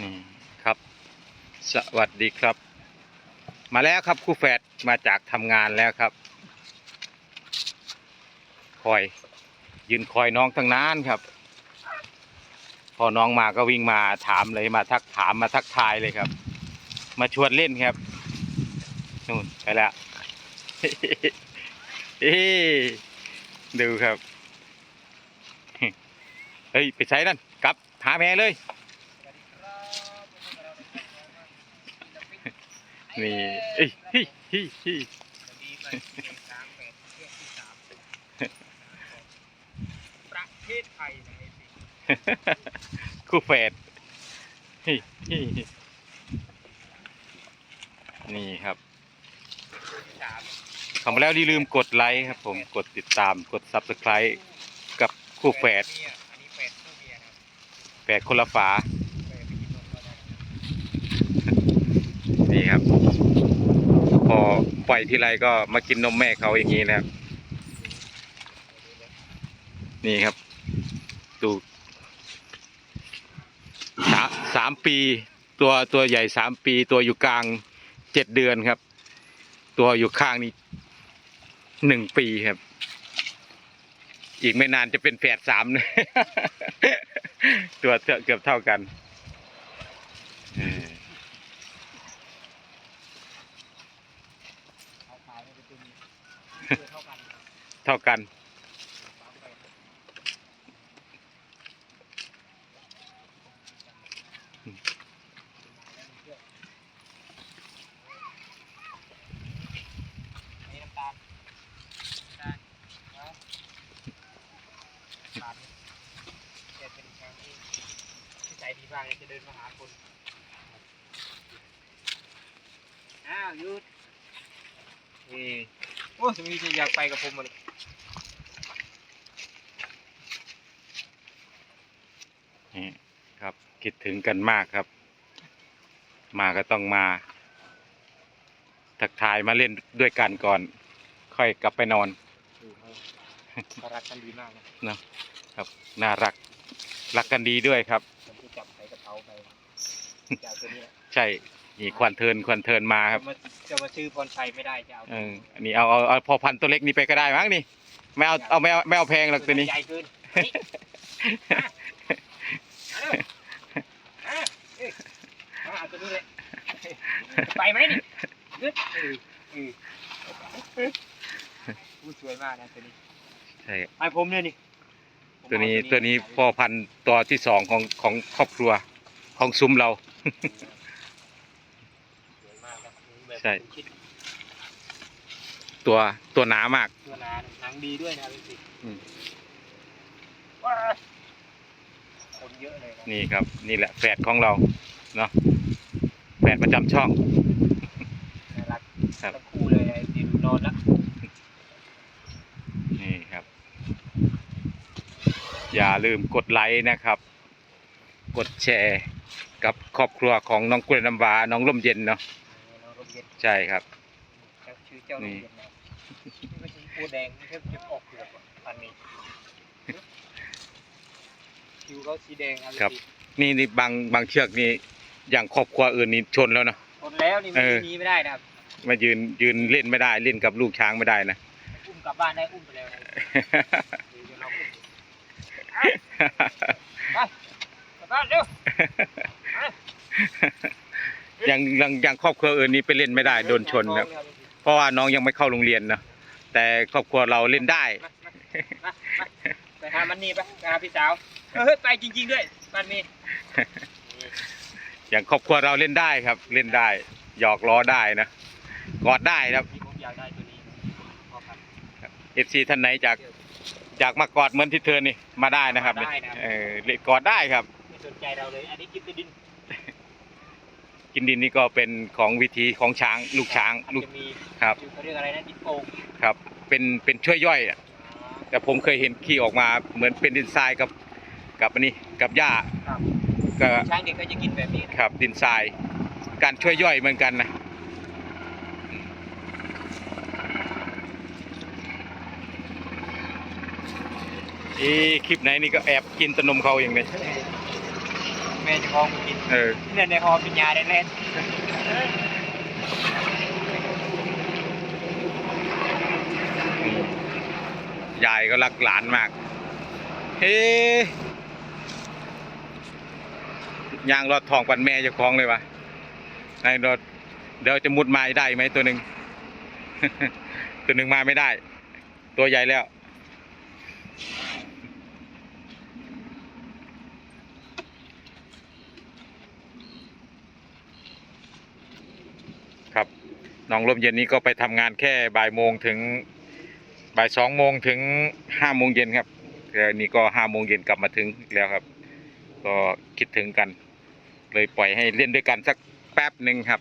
นี่ครับ สวัสดีครับ มาแล้วครับครูแฝดมาจากทำงานแล้วครับ คอย ยืนคอยน้องตั้งนานครับ พอน้องมาก็วิ่งมาถามเลยมาทักถามมาทักทายเลยครับ มาชวนเล่นครับนู่นไปแล้วเฮ้ดูครับ เฮ้ย ไปใช้นั่นกลับหาแม่เลย นี่ เอ้ยฮิฮิฮิประเทศไทยนะไอ้สิคู่แฝดฮิฮินี่ครับสามเข้ามาแล้วอย่ลืมกดไลค์ครับผมกดติดตามกด subscribe กับคู่แฝดเนี่ยอันนี้แฝดคู่เมียนะครับแฝดคนละฝาแฝดไปกินนมก็ได้ นี่ครับ พอปล่อยทีไรก็มากินนมแม่เขาอย่างนี้นะครับ นี่ครับ ดูสาสามปี ตัวตัวใหญ่สามปี ตัวอยู่กลางเจ็ดเดือนครับ ตัวอยู่ข้างนี่หนึ่งปีครับ อีกไม่นานจะเป็นแฝดสามเลยตัวเกือบเท่ากัน อ งที่ที่ใจดีมากเลยจะเดินมาหาคนอ้าวหยุดเออโอ้สมีที่อยากไปกับผมมาเลย นี่ ครับ คิดถึงกันมากครับ มาก็ต้องมา ทักทายมาเล่นด้วยกันก่อน ค่อยกลับไปนอนเขารักกันดีมากนะครับ น่ารัก รักกันดีด้วยครับผมจะจับใส่กระเป๋าไปจะเอาตัวนี้แหละใช่นี่ควันเทินควันเทินมาครับ จะมาจะมาซื้อพรชัยไม่ได้จะเอาเอออันนี้เอาเอาเอาพอพันธุ์ตัวเล็กนี่ไปก็ได้มั้งนี่ไม่เอาเอาไม่เอาไม่เอาแพงหรอกตัวนี้ ใหญ่เกินนี่มามาเร็วมาเอ้ย มาเอาตัวนี้เลยไปไหมนี่เอ้ยเออเอออู้สวยมากนะตัวนี้ใช่ครับไอผมเนี่ยนี่ผมตัวนี้เอาตัวนี้พ่อพันธุ์ตัวที่สองของของครอบครัวของซุ้มเราสวยมากครับแบบใช่คิดตัวตัวหนามากตัวนาหนังดีด้วยนะพี่สิอืมว้าคนเยอะเลยนะนี่ครับ นี่แหละแฝดของเราเนาะ แฝดประจำช่อง น่ารักครับ ทั้งคู่เลยไอ้ดิวนอนละนี่ครับ อย่าลืมกดไลค์นะครับ กดแชร์กับครอบครัวของน้องกล้วยน้ำว้าน้องร่มเย็นเนาะน้องร่มเย็นใช่ครับเจ้าชื่อเจ้าร่มเย็นนะนี่ไม่ใช่ปูแดงนี่แค่จะออกเปลือกว่ะอันนี้คิวเขาสีแดงอะไรครับ นี่นี่บางบางเชือกนี่ อย่างครอบครัวอื่นนี่ชนแล้วเนาะทนแล้วนี่เอมันอหนีไม่ได้นะครับมายืนยืนเล่นไม่ได้เล่นกับลูกช้างไม่ได้นะ อุ้มกลับบ้านได้อุ้มไปแล้วนะเดี๋ยวเราอุ้มไปกลับบ้านเร็วอย่างอย่างอย่างครอบครัวอื่นนี่ไปเล่นไม่ได้โดนชนครับ เพราะว่าน้องยังไม่เข้าโรงเรียนเนาะแต่ครอบครัวเราเล่นได้ มามามาไปหามันนี่ไปไปหาพี่สาวเฮ้ยไปจริงๆด้วยมันมี อย่างครอบครัวเราเล่นได้ครับ เล่นได้หยอกล้อได้นะกอดได้ครับที่ผมอยากได้ตัวนี้พอครับเอฟซีท่านไหนอยากอยากมากอดเหมือนที่เธอนี่มาได้นะครับได้นะครับ เออเล่นกอดได้ครับ ไม่สนใจเราเลยอันนี้กินแตดินกินดินนี่ก็เป็นของวิธีของช้างลูกช้างอาจลูก จะมีครับอยู่เขาเรียกอะไรนะดินโป่งครับ เป็นเป็นช่วยย่อยอะอ๋อแต่ผมเคยเห็นขี้ออกมาเหมือนเป็นดินทรายกับกับอันนี้กับหญ้า ครับ ก็ช้างเด็กก็จะกินแบบนี้นะครับ ดินทรายการช่วยย่อยเหมือนกันนะอีคลิปไหนนี่ก็แอบกินแตะนมเขาอย่างนี้ม่เจะคล้าของกินเออเนี่ยในหอเป็นยาได้เล่นอืมยายก็รักหลานมาก เฮ้ ยางรอดทองปันแม่จะคล้องเลยวะไอ้รถเดี๋ยวจะมุดมาได้ไหมตัวหนึ่งตัวหนึ่งมาไม่ได้ ตัวใหญ่แล้ว ครับน้องลมเย็นนี้ก็ไปทำงานแค่บ่ายโมงถึงบ่ายสองโมงถึงห้าโมงเย็นครับแต่นี่ก็ห้าโมงเย็นกลับมาถึงแล้วครับ ก็คิดถึงกัน เลยปล่อยให้เล่นด้วยกันสักแป๊บหนึ่งครับ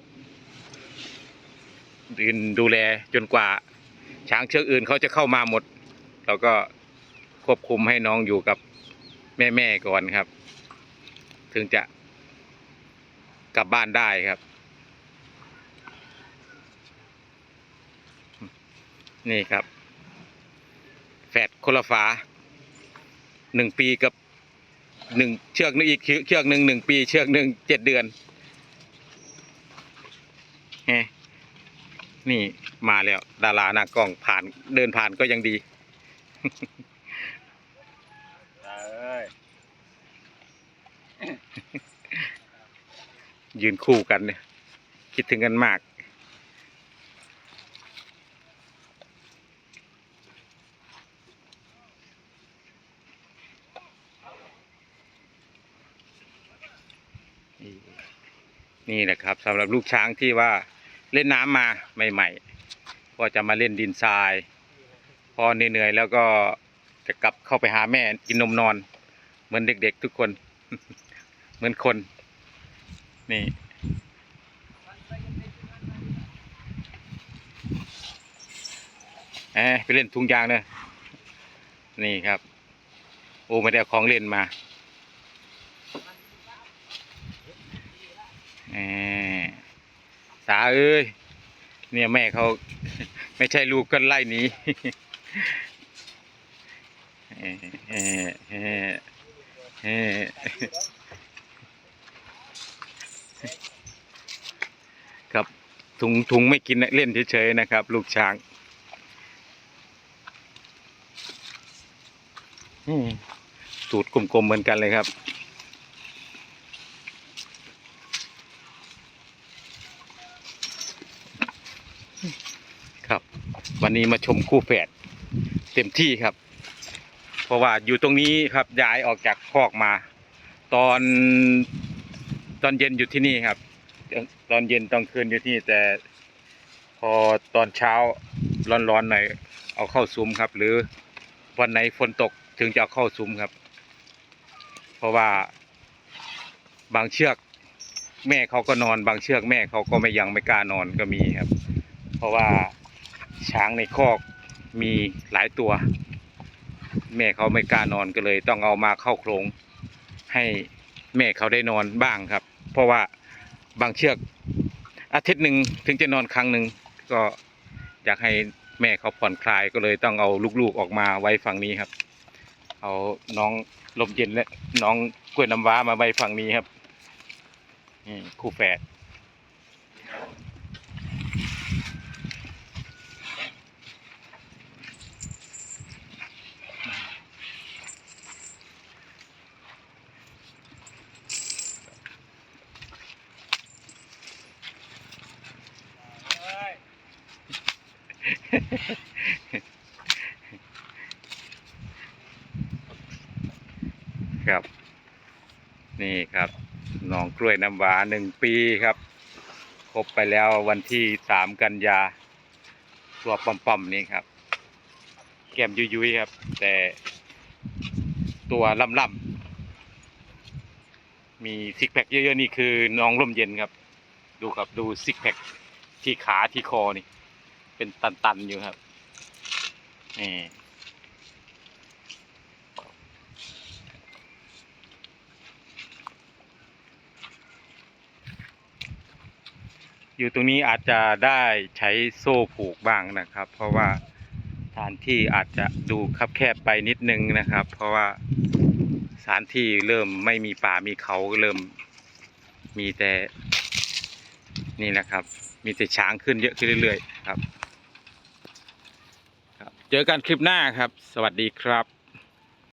ยืนดูแลจนกว่า ช้างเชือกอื่นเขาจะเข้ามาหมด เราก็ควบคุมให้น้องอยู่กับแม่ๆก่อนครับ ถึงจะกลับบ้านได้ครับ นี่ครับ แฝดคนละฝาหนึ่งปีกับ หนึ่งเชือกนึงอีกเชือกเชือกหนึ่งหนึ่งปี เชือกหนึ่งเจ็ดเดือนแฮะนี่มาแล้ว ดาราหน้ากล้องผ่านเดินผ่านก็ยังดียืนคู่กันเนี่ย คิดถึงกันมาก นี่นี่แหละครับสำหรับลูกช้างที่ว่าเล่นน้ำมาใหม่ๆ ก็จะมาเล่นดินทราย พอเหนื่อยๆแล้วก็จะกลับเข้าไปหาแม่กินนมนอน เหมือนเด็กๆทุกคน เหมือนคน นี่เอ้ยไปเล่นทุงยางเนอะนี่ครับ โอ้ไม่ได้ของเล่นมาเอ้ย สาเอ้ย เนี่ยแม่เขาไม่ใช่ลูกก็ไล่หนีเอ้เอ้เอ้เอ้ครับถุงถุงไม่กินเล่นเฉยๆนะครับ ลูกช้างสูตรกลมๆเหมือนกันเลยครับ วันนี้มาชมคู่แฝดเต็มที่ครับ เพราะว่าอยู่ตรงนี้ครับย้ายออกจากคอกมา ตอนตอนเย็นอยู่ที่นี่ครับ ตอนเย็นตอนคืนอยู่ที่นี่แต่พอตอนเช้าร้อนๆหน่อยเอาเข้าซุ้มครับ หรือวันไหนฝนตกถึงจะเอาเข้าซุ้มครับ เพราะว่าบางเชือกแม่เขาก็นอน บางเชือกแม่เขาก็ไม่ยังไม่กล้านอนก็มีครับ เพราะว่า ช้างในคอกมีหลายตัว แม่เขาไม่กล้านอนก็เลย ต้องเอามาเข้าโครงให้แม่เขาได้นอนบ้างครับ เพราะว่าบางเชือกอาทิตย์หนึ่งถึงจะนอนครั้งหนึ่งก็อยากให้แม่เขาผ่อนคลายก็เลยต้องเอาลูกๆออกมาไว้ฝั่งนี้ครับ เอาน้องลมเย็นและน้องกล้วยน้ำว้ามาไว้ฝั่งนี้ครับนี่คู่แฝดครับ นี่ครับน้องกล้วยน้ำหว้าหนึ่งปีครับ ครบไปแล้ววันที่สามกันยาตัวปอมๆนี่ครับ แก้มยุยๆครับ แต่ตัวล่ำๆมีซิกแพคเยอะๆนี่คือน้องร่มเย็นครับ ดูครับดูซิกแพคที่ขาที่คอนี่ เป็นตันๆอยู่ครับนี่ อยู่ตรงนี้อาจจะได้ใช้โซ่ผูกบ้างนะครับ เพราะว่าสถานที่อาจจะดูคับแคบไปนิดนึงนะครับ เพราะว่าสถานที่เริ่มไม่มีป่ามีเขาก็เริ่มมีแต่นี่นะครับ มีแต่ช้างขึ้นเยอะขึ้นเรื่อยๆครับครับ เจอกันคลิปหน้าครับ สวัสดีครับ